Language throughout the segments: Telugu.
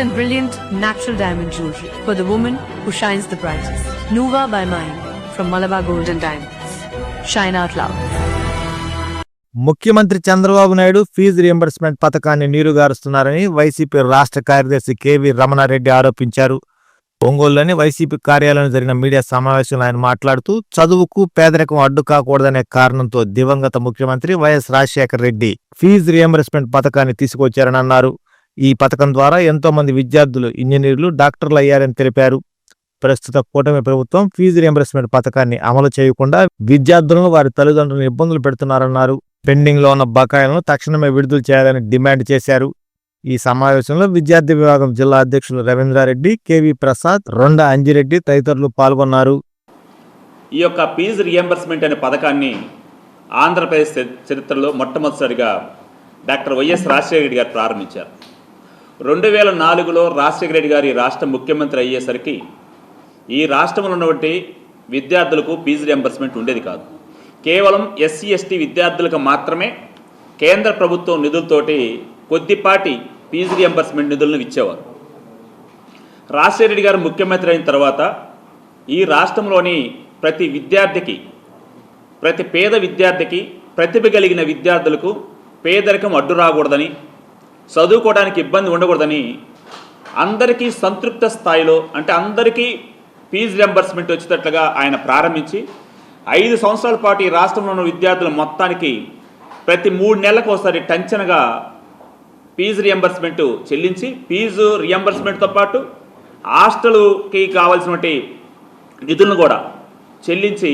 and brilliant natural diamond jewelry for the woman who shines the brightest. Nuva by Mine from Malabar Golden Diamonds. Shine out loud. ముఖ్యమంత్రి చంద్రబాబు నాయుడు ఫీజు రియంబర్స్మెంట్ పథకాన్ని నీరుగారుస్తున్నారని వైసీపీ రాష్ట్ర కార్యదర్శి కెవి రమణారెడ్డి ఆరోపించారు ఒంగోలులోని వైసీపీ కార్యాలయంలో జరిగిన మీడియా సమావేశంలో ఆయన మాట్లాడుతూ చదువుకు పేదరికం అడ్డు కాకూడదనే కారణంతో దివంగత ముఖ్యమంత్రి YS Rajasekhara Reddy fee reimbursement పథకాన్ని తీసుకొచ్చారని అన్నారు ఈ పథకం ద్వారా ఎంతో మంది విద్యార్థులు ఇంజనీర్లు డాక్టర్లు అయ్యారని తెలిపారు. ప్రస్తుత కూటమి ప్రభుత్వం ఫీజు రియంబర్స్మెంట్ పథకాన్ని అమలు చేయకుండా విద్యార్థులను వారి తల్లిదండ్రులను ఇబ్బందులు పెడుతున్నారన్నారు. పెండింగ్లో ఉన్న బకాయిలను తక్షణమే విడుదల చేయాలని డిమాండ్ చేశారు. ఈ సమావేశంలో విద్యార్థి విభాగం జిల్లా అధ్యక్షులు రవీంద్రారెడ్డి కేవీ ప్రసాద్ రొండ అంజిరెడ్డి తదితరులు పాల్గొన్నారు. ఈ యొక్క ఫీజు రియంబర్స్మెంట్ అనే పథకాన్ని ఆంధ్రప్రదేశ్ చరిత్రలో మొట్టమొదటిసారిగా డాక్టర్ వైఎస్ రాజశేఖర రెడ్డి గారు ప్రారంభించారు. రెండు వేల నాలుగులో రాజశేఖర రెడ్డి గారి రాష్ట్ర ముఖ్యమంత్రి అయ్యేసరికి ఈ రాష్ట్రంలో ఉన్నటువంటి విద్యార్థులకు ఫీజు రియంబర్స్మెంట్ ఉండేది కాదు. కేవలం ఎస్సీ ఎస్టీ విద్యార్థులకు మాత్రమే కేంద్ర ప్రభుత్వం నిధులతోటి కొద్దిపాటి ఫీజు రియంబర్స్మెంట్ నిధులను ఇచ్చేవారు. రాజశేఖర రెడ్డి గారు ముఖ్యమంత్రి అయిన తర్వాత ఈ రాష్ట్రంలోని ప్రతి విద్యార్థికి ప్రతి పేద విద్యార్థికి ప్రతిభ కలిగిన విద్యార్థులకు పేదరికం అడ్డు రాకూడదని చదువుకోవడానికి ఇబ్బంది ఉండకూడదని అందరికీ సంతృప్త స్థాయిలో అంటే అందరికీ ఫీజు రియంబర్స్మెంట్ వచ్చేటట్లుగా ఆయన ప్రారంభించి ఐదు సంవత్సరాల పాటు ఈ రాష్ట్రంలో ఉన్న విద్యార్థుల మొత్తానికి ప్రతి మూడు నెలలకు ఒకసారి టంచనగా ఫీజు రియంబర్స్మెంట్ చెల్లించి ఫీజు రియంబర్స్మెంట్తో పాటు హాస్టల్కి కావాల్సినటువంటి నిధులను కూడా చెల్లించి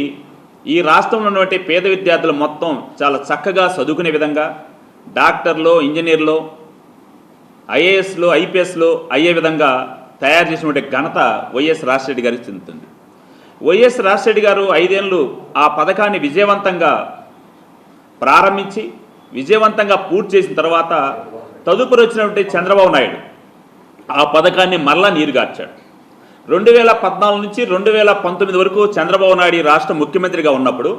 ఈ రాష్ట్రంలో ఉన్నటువంటి పేద విద్యార్థులు మొత్తం చాలా చక్కగా చదువుకునే విధంగా డాక్టర్లు ఇంజనీర్లు ఐఏఎస్లో ఐపీఎస్లో అయ్యే విధంగా తయారు చేసినటువంటి ఘనత వైఎస్ రాజశేఖర గారికి చెందుతుంది. వైఎస్ రాజశేఖర గారు ఐదేళ్ళు ఆ పథకాన్ని విజయవంతంగా ప్రారంభించి విజయవంతంగా పూర్తి చేసిన తర్వాత తదుపరి వచ్చినటువంటి చంద్రబాబు నాయుడు ఆ పథకాన్ని మరలా నీరుగార్చాడు రెండు వేల పద్నాలుగు నుంచి రెండు వేల పంతొమ్మిది వరకు చంద్రబాబు నాయుడు రాష్ట్ర ముఖ్యమంత్రిగా ఉన్నప్పుడు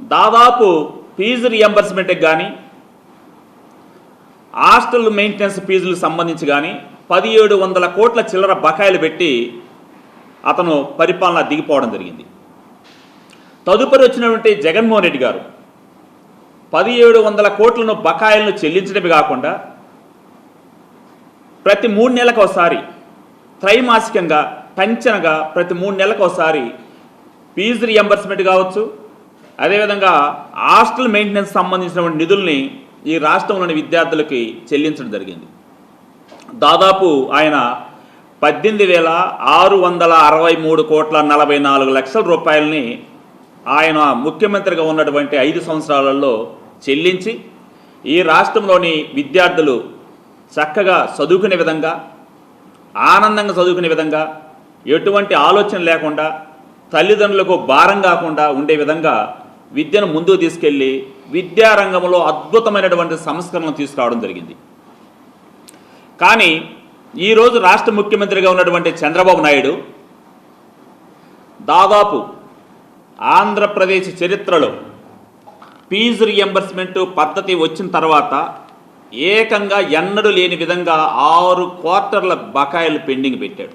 దాదాపు ఫీజు రియంబర్స్మెంట్కి కానీ హాస్టల్ మెయింటెనెన్స్ ఫీజులకు సంబంధించి కానీ పదిహేడు వందల కోట్ల చిల్లర బకాయిలు పెట్టి అతను పరిపాలన దిగిపోవడం జరిగింది. తదుపరి వచ్చినటువంటి జగన్మోహన్ రెడ్డి గారు పదిహేడు వందల కోట్లను బకాయిలను చెల్లించడమే కాకుండా ప్రతి మూడు నెలలకు ఒకసారి త్రైమాసికంగా టంచనగా ప్రతి మూడు నెలలకు ఒకసారి ఫీజు రియంబర్స్మెంట్ కావచ్చు. అదేవిధంగా హాస్టల్ మెయింటెనెన్స్ సంబంధించినటువంటి నిధుల్ని ఈ రాష్ట్రంలోని విద్యార్థులకి చెల్లించడం జరిగింది. దాదాపు ఆయన పద్దెనిమిది వేల ఆరు వందల అరవై మూడు కోట్ల నలభై నాలుగు లక్షల రూపాయలని ఆయన ముఖ్యమంత్రిగా ఉన్నటువంటి ఐదు సంవత్సరాలలో చెల్లించి ఈ రాష్ట్రంలోని విద్యార్థులు చక్కగా చదువుకునే విధంగా ఆనందంగా చదువుకునే విధంగా ఎటువంటి ఆలోచన లేకుండా తల్లిదండ్రులకు భారం కాకుండా ఉండే విధంగా విద్యను ముందుకు తీసుకెళ్ళి విద్యారంగంలో అద్భుతమైనటువంటి సంస్కరణలు తీసుకురావడం జరిగింది. కానీ ఈరోజు రాష్ట్ర ముఖ్యమంత్రిగా ఉన్నటువంటి చంద్రబాబు నాయుడు దాదాపు ఆంధ్రప్రదేశ్ చరిత్రలో ఫీజు రియంబర్స్మెంట్ పద్ధతి వచ్చిన తర్వాత ఏకంగా ఎన్నడూ లేని విధంగా ఆరు క్వార్టర్ల బకాయిలు పెండింగ్ పెట్టాడు.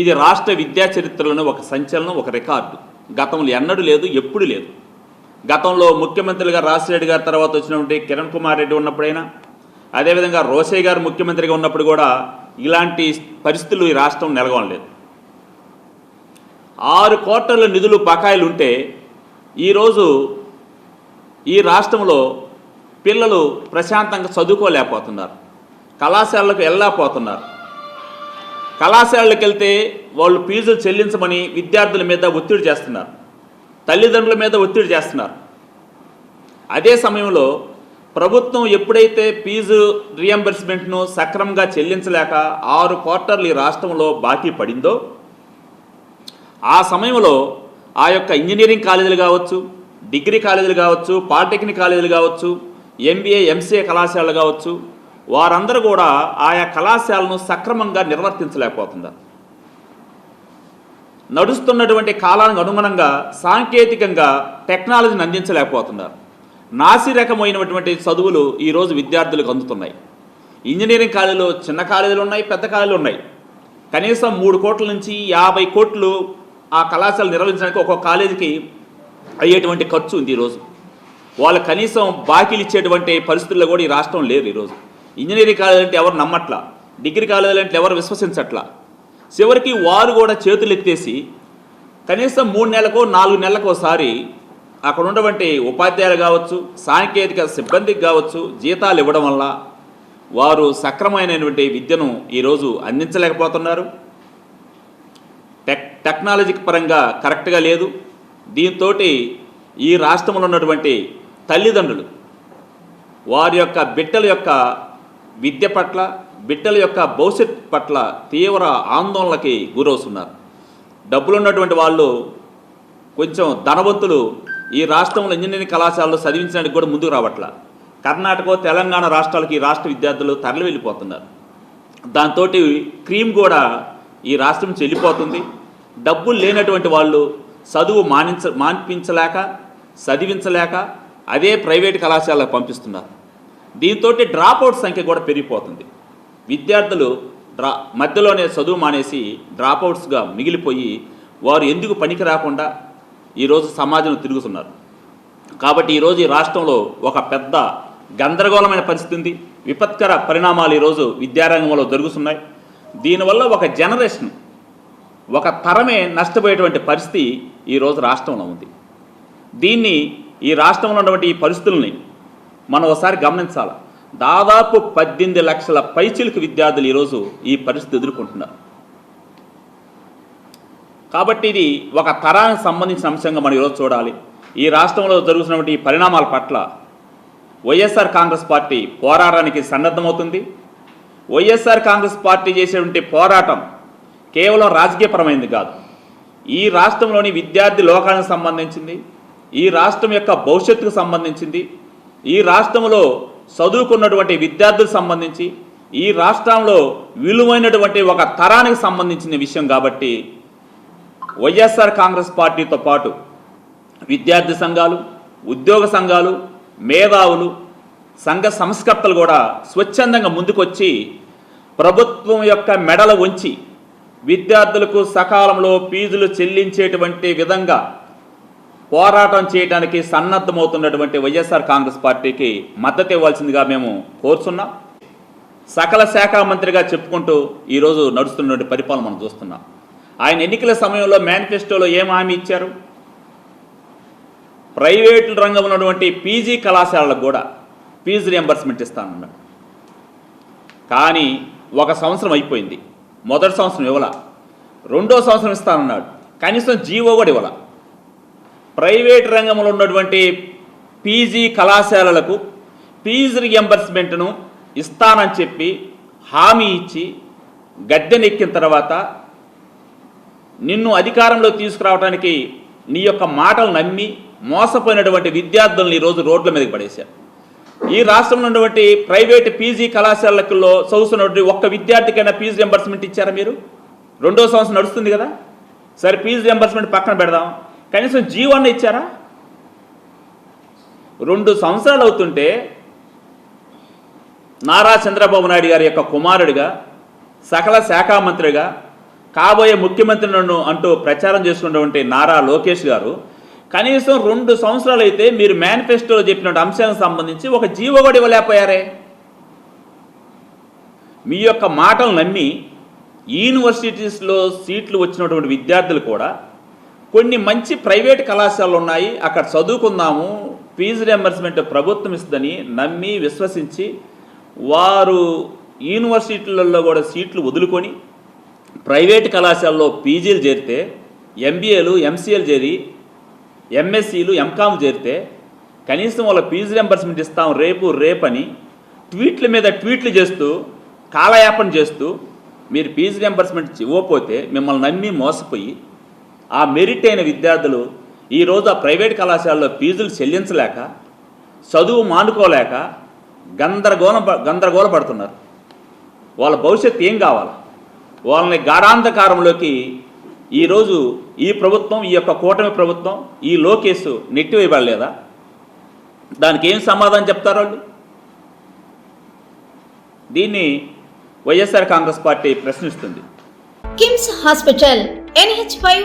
ఇది రాష్ట్ర విద్యా చరిత్రలోనే ఒక సంచలనం ఒక రికార్డు. గతంలో ఎన్నడూ లేదు ఎప్పుడు లేదు. గతంలో ముఖ్యమంత్రిగా రాజశేఖర గారి తర్వాత వచ్చినటువంటి కిరణ్ కుమార్ రెడ్డి ఉన్నప్పుడైనా అదేవిధంగా రోసయ్య గారు ముఖ్యమంత్రిగా ఉన్నప్పుడు కూడా ఇలాంటి పరిస్థితులు ఈ రాష్ట్రం నెలగొనలేదు ఆరు కోట్ల నిధులు బకాయిలు ఉంటే ఈరోజు ఈ రాష్ట్రంలో పిల్లలు ప్రశాంతంగా చదువుకోలేకపోతున్నారు. కళాశాలకు వెళ్ళలేకపోతున్నారు. కళాశాలకు వెళ్తే వాళ్ళు ఫీజులు చెల్లించమని విద్యార్థుల మీద ఒత్తిడి చేస్తున్నారు. తల్లిదండ్రుల మీద ఒత్తిడి చేస్తున్నారు. అదే సమయంలో ప్రభుత్వం ఎప్పుడైతే ఫీజు రియంబర్స్మెంట్ను సక్రమంగా చెల్లించలేక ఆరు క్వార్టర్లు ఈ రాష్ట్రంలో బాకీ పడిందో ఆ సమయంలో ఆ యొక్క ఇంజనీరింగ్ కాలేజీలు కావచ్చు డిగ్రీ కాలేజీలు కావచ్చు పాలిటెక్నిక్ కాలేజీలు కావచ్చు ఎంబీఏ ఎంసీఏ కళాశాలలు కావచ్చు వారందరూ కూడా ఆయా కళాశాలను సక్రమంగా నిర్వర్తించలేకపోతున్నారు. నడుస్తున్నటువంటి కాలానికి అనుగుణంగా సాంకేతికంగా టెక్నాలజీని అందించలేకపోతున్నారు. నాసిరకమైనటువంటి చదువులు ఈరోజు విద్యార్థులకు అందుతున్నాయి. ఇంజనీరింగ్ కాలేజీలు చిన్న కాలేజీలు ఉన్నాయి పెద్ద కాలేజీలు ఉన్నాయి. కనీసం మూడు కోట్ల నుంచి యాభై కోట్లు ఆ కళాశాల నిర్వహించడానికి ఒక్కొక్క కాలేజీకి అయ్యేటువంటి ఖర్చు ఉంది ఈరోజు వాళ్ళు కనీసం బాకీలు ఇచ్చేటువంటి పరిస్థితుల్లో కూడా ఈ రాష్ట్రం లేరు ఈరోజు ఇంజనీరింగ్ కాలేజీ అంటే ఎవరు నమ్మట్లా? డిగ్రీ కాలేజీలు అంటే ఎవరు విశ్వసించట్లా? చివరికి వారు కూడా చేతులు ఎత్తేసి కనీసం మూడు నెలలకు నాలుగు నెలలకు ఒకసారి అక్కడ ఉన్నటువంటి ఉపాధ్యాయులు కావచ్చు సాంకేతిక సిబ్బందికి కావచ్చు జీతాలు ఇవ్వడం వల్ల వారు సక్రమైనటువంటి విద్యను ఈరోజు అందించలేకపోతున్నారు. టెక్ టెక్నాలజీ పరంగా కరెక్ట్గా లేదు. దీంతో ఈ రాష్ట్రంలో ఉన్నటువంటి తల్లిదండ్రులు వారి యొక్క బిడ్డల యొక్క విద్య పట్ల బిడ్డల యొక్క భవిష్యత్ పట్ల తీవ్ర ఆందోళనకి గురవుతున్నారు. డబ్బులున్నటువంటి వాళ్ళు కొంచెం ధనవంతులు ఈ రాష్ట్రంలో ఇంజనీరింగ్ కళాశాలలో చదివించడానికి కూడా ముందుకు రావట్లా. కర్ణాటక తెలంగాణ రాష్ట్రాలకి ఈ రాష్ట్ర విద్యార్థులు తరలి వెళ్ళిపోతున్నారు. దాంతో క్రీమ్ కూడా ఈ రాష్ట్రం నుంచి వెళ్ళిపోతుంది డబ్బులు లేనటువంటి వాళ్ళు చదువు మానించ మాన్పించలేక చదివించలేక అదే ప్రైవేట్ కళాశాలకు పంపిస్తున్నారు. దీంతో డ్రాప్అవుట్ సంఖ్య కూడా పెరిగిపోతుంది. విద్యార్థులు డ్రా మధ్యలోనే చదువు మానేసి డ్రాప్ అవుట్స్గా మిగిలిపోయి వారు ఎందుకు పనికి రాకుండా ఈరోజు సమాజం తిరుగుతున్నారు? కాబట్టి ఈరోజు ఈ రాష్ట్రంలో ఒక పెద్ద గందరగోళమైన పరిస్థితి ఉంది. విపత్కర పరిణామాలు ఈరోజు విద్యారంగంలో జరుగుతున్నాయి. దీనివల్ల ఒక జనరేషన్ ఒక తరమే నష్టపోయేటువంటి పరిస్థితి ఈరోజు రాష్ట్రంలో ఉంది. దీన్ని ఈ రాష్ట్రంలో ఉన్నటువంటి ఈ పరిస్థితుల్ని మనం ఒకసారి గమనించాలి? దాదాపు పద్దెనిమిది లక్షల పైచిలకు విద్యార్థులు ఈరోజు ఈ పరిస్థితి ఎదుర్కొంటున్నారు. కాబట్టి ఇది ఒక తరానికి సంబంధించిన అంశంగా మనం ఈరోజు చూడాలి. ఈ రాష్ట్రంలో జరుగుతున్నటువంటి ఈ పరిణామాల పట్ల వైఎస్ఆర్ కాంగ్రెస్ పార్టీ పోరాటానికి సన్నద్ధమవుతుంది. వైఎస్ఆర్ కాంగ్రెస్ పార్టీ చేసేటువంటి పోరాటం కేవలం రాజకీయపరమైనది కాదు. ఈ రాష్ట్రంలోని విద్యార్థి లోకానికి సంబంధించింది ఈ రాష్ట్రం యొక్క భవిష్యత్తుకు సంబంధించింది ఈ రాష్ట్రంలో చదువుకున్నటువంటి విద్యార్థులకు సంబంధించి ఈ రాష్ట్రంలో విలువైనటువంటి ఒక తరానికి సంబంధించిన విషయం కాబట్టి వైఎస్ఆర్ కాంగ్రెస్ పార్టీతో పాటు విద్యార్థి సంఘాలు ఉద్యోగ సంఘాలు మేధావులు సంఘ సంస్కర్తలు కూడా స్వచ్ఛందంగా ముందుకొచ్చి ప్రభుత్వం యొక్క మెడల ఉంచి విద్యార్థులకు సకాలంలో ఫీజులు చెల్లించేటువంటి విధంగా పోరాటం చేయడానికి సన్నద్ధమవుతున్నటువంటి వైఎస్ఆర్ కాంగ్రెస్ పార్టీకి మద్దతు ఇవ్వాల్సిందిగా మేము కోరుచున్నాం. సకల శాఖ మంత్రిగా చెప్పుకుంటూ ఈరోజు నడుస్తున్నటువంటి పరిపాలన మనం చూస్తున్నాం. ఆయన ఎన్నికల సమయంలో మేనిఫెస్టోలో ఏం హామీ ఇచ్చారు? ప్రైవేటు రంగంలో ఉన్నటువంటి పీజీ కళాశాలలకు కూడా ఫీజు రియంబర్స్మెంట్ ఇస్తానన్నాడు కానీ ఒక సంవత్సరం అయిపోయింది. మొదటి సంవత్సరం ఇవ్వాల. రెండో సంవత్సరం ఇస్తానన్నాడు. కనీసం జీవో కూడా ఇవ్వాల. ప్రైవేట్ రంగంలో ఉన్నటువంటి పీజీ కళాశాలలకు ఫీజు రియంబర్స్మెంట్ను ఇస్తానని చెప్పి హామీ ఇచ్చి గద్దెనెక్కిన తర్వాత నిన్ను అధికారంలో తీసుకురావడానికి నీ యొక్క మాటలు నమ్మి మోసపోయినటువంటి విద్యార్థులను ఈరోజు రోడ్ల మీదకి పడేశారు. ఈ రాష్ట్రంలో ఉన్నటువంటి ప్రైవేట్ పీజీ కళాశాలకుల్లో చదువుతున్నటువంటి ఒక్క విద్యార్థికైనా ఫీజు రియంబర్స్మెంట్ ఇచ్చారా మీరు? రెండో సంవత్సరం నడుస్తుంది కదా. సరే ఫీజు రియంబర్స్మెంట్ పక్కన పెడదాం. కనీసం జీవోన్న ఇచ్చారా? రెండు సంవత్సరాలు అవుతుంటే నారా చంద్రబాబు నాయుడు గారి యొక్క కుమారుడిగా సకల శాఖా మంత్రిగా కాబోయే ముఖ్యమంత్రి నన్ను అంటూ ప్రచారం చేసుకున్నటువంటి నారా లోకేష్ గారు కనీసం రెండు సంవత్సరాలు అయితే మీరు మేనిఫెస్టోలో చెప్పినటువంటి అంశానికి సంబంధించి ఒక జీవో కూడా ఇవ్వలేకపోయారే? మీ యొక్క మాటలు నమ్మి యూనివర్సిటీస్లో సీట్లు వచ్చినటువంటి విద్యార్థులు కూడా కొన్ని మంచి ప్రైవేట్ కళాశాలలు ఉన్నాయి అక్కడ చదువుకుందాము. ఫీజు రియంబర్స్మెంట్ ప్రభుత్వం ఇస్తుందని నమ్మి విశ్వసించి వారు యూనివర్సిటీలలో కూడా సీట్లు వదులుకొని ప్రైవేట్ కళాశాలలో పీజీలు చేరితే ఎంబీఏలు ఎంసీఏలు చేరి ఎంఎస్సీలు ఎంకామ్ చేరితే కనీసం వాళ్ళ ఫీజు రియంబర్స్మెంట్ ఇస్తాం రేపు రేపని ట్వీట్ల మీద ట్వీట్లు చేస్తూ కాలయాపన చేస్తూ మీరు ఫీజు రియంబర్స్మెంట్ ఇవ్వకపోతే మిమ్మల్ని నమ్మి మోసపోయి ఆ మెరిట్ అయిన విద్యార్థులు ఈరోజు ఆ ప్రైవేట్ కళాశాలలో ఫీజులు చెల్లించలేక చదువు మానుకోలేక గందరగోళం గందరగోళ పడుతున్నారు. వాళ్ళ భవిష్యత్తు ఏం కావాలి? వాళ్ళని గాఢాంధకారంలోకి ఈరోజు ఈ ప్రభుత్వం ఈ యొక్క కూటమి ప్రభుత్వం ఈ లోకేసు నెట్టివేయబడలేదా? దానికి ఏం సమాధానం చెప్తారు వాళ్ళు? దీన్ని YSR Congress party ప్రశ్నిస్తుంది. KIMS hospital NH five